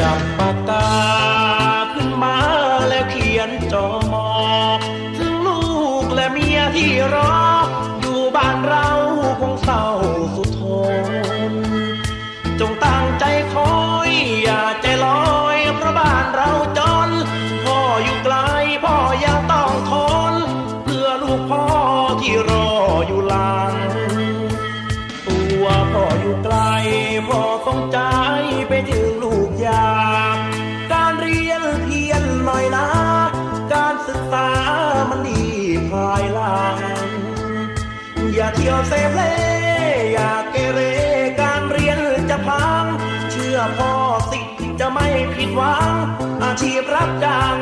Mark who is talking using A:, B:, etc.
A: จับปากกาขึ้นมาแล้วเขียนจอมอกถึงลูกและเมียที่รออยู่บ้านเราคงเศร้าสุดทน จงตั้งใจคอยอย่าใจลอยเพราะบ้านเราจน พ่ออยู่ไกลพ่อยังต้องทน เพื่อลูกพ่อที่รออยู่หลัง ตัวพ่ออยู่ไกลพ่อต้องใจไปถึง อยนะ การศึกษามันดีภายหลัง อย่าเที่ยวเซเพลอย่าเกเรการเรียนจะพัง เชื่อพ่อสิจะไม่ผิดหวัง อาชีพรับจ้าง